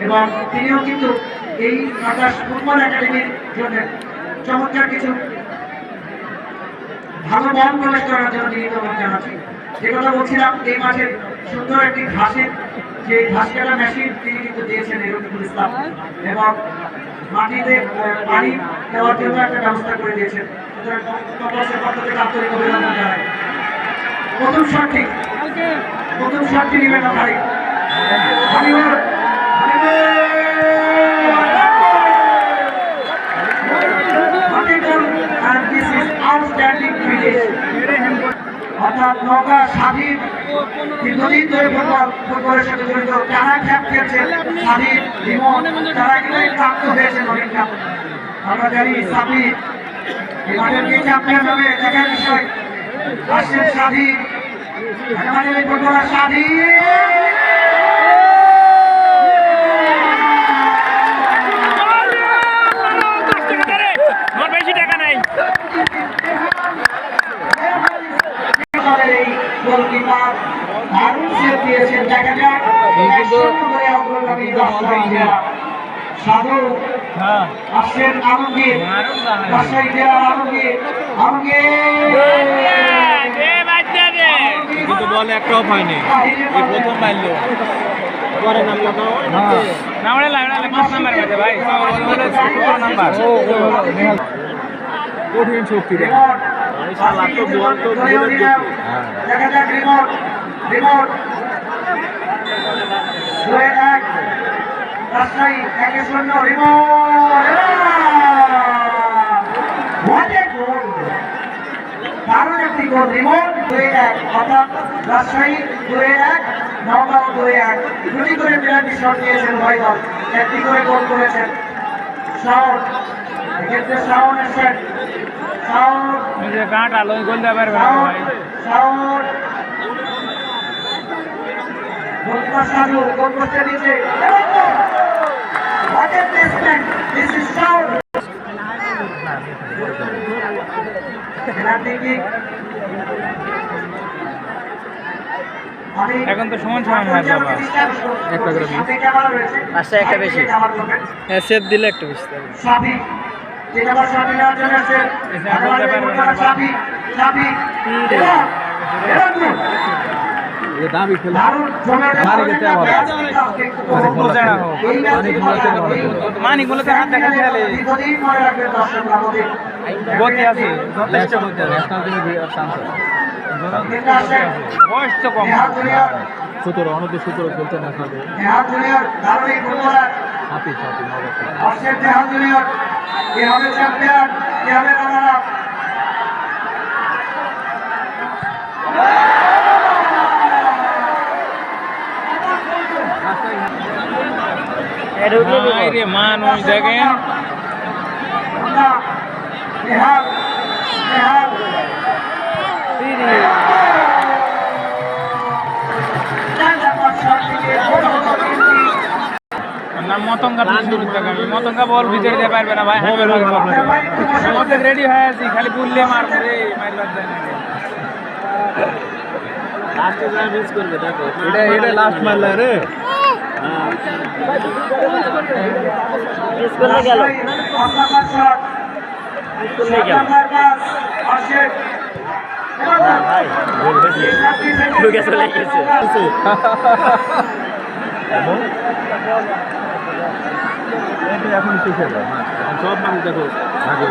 এবং তিনিও কিন্তু এই আকাশ ফুটবল একাডেমির জন্য চমৎকার কিছু ভালো বল প্রবেশ করার জন্য তিনি ধন্যবাদ জানাচ্ছি যে কথা বলছিলাম এই মাঠে সুন্দর একটি ঘাসের যে ঘাস কাটা মেশিন তিনি কিন্তু দিয়েছেন রফিকুল ইসলাম এবং মাটিতে পানি দেওয়ার জন্য একটা ব্যবস্থা করে দিয়েছেন। সুতরাং কংগ্রেসের পক্ষ থেকে আন্তরিক অভিনন্দন জানাই। প্রথম শটটি প্রথম শটটি নেবেন ভাই this is outstanding finish. অর্থাৎ নৌকা স্বাধীন দীর্ঘদিন ধরে ফুটবল, ফুটবলের সাথে জড়িত। যারা খ্যাপ খেলছে? স্বাধীন বিমন তারা কিন্তু প্রাপ্ত হয়েছে নবীন কাপ আমরা জানি সাবির এই মাঠের চ্যাম্পিয়ন হবে। দেখার বিষয়। আসছেন স্বাধীন। আমাদের এই ফুটবলার স্বাধীন। টাকা নাই আমাদের এই গোলকিপার দারুণ সেভ দিয়েছেন দেখা যাক একশো করে অগ্রগামী রাজশাহী জেলা সাধু হ্যাঁ। আসছেন আলমগীর। মারুন না হয়। কিন্তু বল একটাও এই প্রথম পাইলো। পরে নামলো নামড়ে লাগড়ালে পাঁচ নাম্বার বাজে ভাই। নাম্বার কঠিন শক্তি দেয় রিমোট। শালা তো বল তো ধরেও দূরের দিলাম। গতি। হ্যাঁ। দেখা যাক রিমোট। রিমোট। দুই এক রাজশাহী একে শূন্য দারুণ একটি গোল রিমোট দুই এক অর্থাৎ রাজশাহী দুই এক নগাঁও দুই এক। দুটি করে বিরাটি শট নিয়েছেন ভাই দল একটি করে গোল করেছেন শাওন। এক্ষেত্রে শাওন এসেছেন। শাওন। ওই What a placement! This is sound! এখন তো সমান সমান হাত বাবা। একটা করে। পাঁচটা একটা বেশি। ক্যামেরা করবেন। দিলে একটু বেশি দাবি খেলা মারি। এই ম্যাচটি মানিক বলতে মনে পারবে। রাখবেন। মানিক বলে তো হাত দেখা খেলে। গতি আছে যথেষ্ট গতি আছে বয়স তো কম সতেরো অনূর্ধ্ব সতেরো খেলছে ন্যাশনাল। হাফিজ হাফিজ হবে চ্যাম্পিয়ন? হবে রানার আপ? ভাই রে মানুষ দেখেন আমরা নেহাত, নেহাত, চার নম্বর শট থেকে গোল হলো কিন্তু নাম মতঙ্গা শুরু থেকে আমি মতঙ্গা বল ভিতরে দিয়ে পারবে না ভাই হবে না, হবে না। আমাদের রেডি হয়ে আছি খালি বুললে মারবো রে মারবার যায় না লাস্টে যা মিস করবে দেখো এটা এটা লাস্ট মারলা রে এখন যায় হ্যাঁ। সব মানুষ দেখো ভাগে